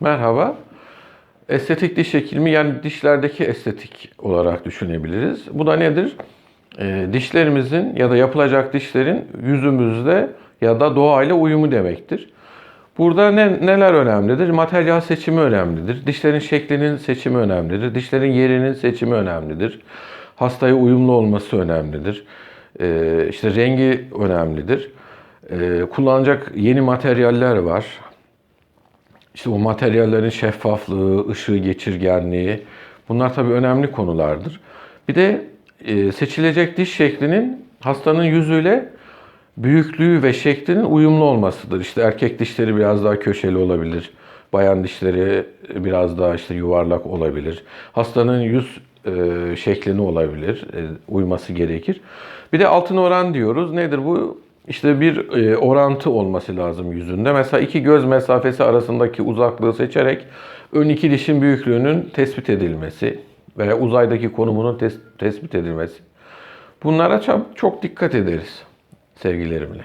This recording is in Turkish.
Merhaba. Estetik diş hekimi yani dişlerdeki estetik olarak düşünebiliriz. Bu da nedir? Ee, dişlerimizin ya da yapılacak dişlerin yüzümüzde ya da doğayla uyumu demektir. Burada ne, neler önemlidir? Materyal seçimi önemlidir. Dişlerin şeklinin seçimi önemlidir. Dişlerin yerinin seçimi önemlidir. Hastaya uyumlu olması önemlidir. Ee, işte rengi önemlidir. Ee, kullanacak yeni materyaller var. İşte o materyallerin şeffaflığı, ışığı geçirgenliği bunlar tabii önemli konulardır. Bir de e, seçilecek diş şeklinin hastanın yüzüyle büyüklüğü ve şeklinin uyumlu olmasıdır. İşte erkek dişleri biraz daha köşeli olabilir. Bayan dişleri biraz daha işte yuvarlak olabilir. Hastanın yüz e, şeklini olabilir, e, uyması gerekir. Bir de altın oran diyoruz. Nedir bu? İşte bir e, orantı olması lazım yüzünde. Mesela iki göz mesafesi arasındaki uzaklığı seçerek ön iki dişin büyüklüğünün tespit edilmesi veya uzaydaki konumunun tes- tespit edilmesi. Bunlara çok, dikkat ederiz sevgilerimle.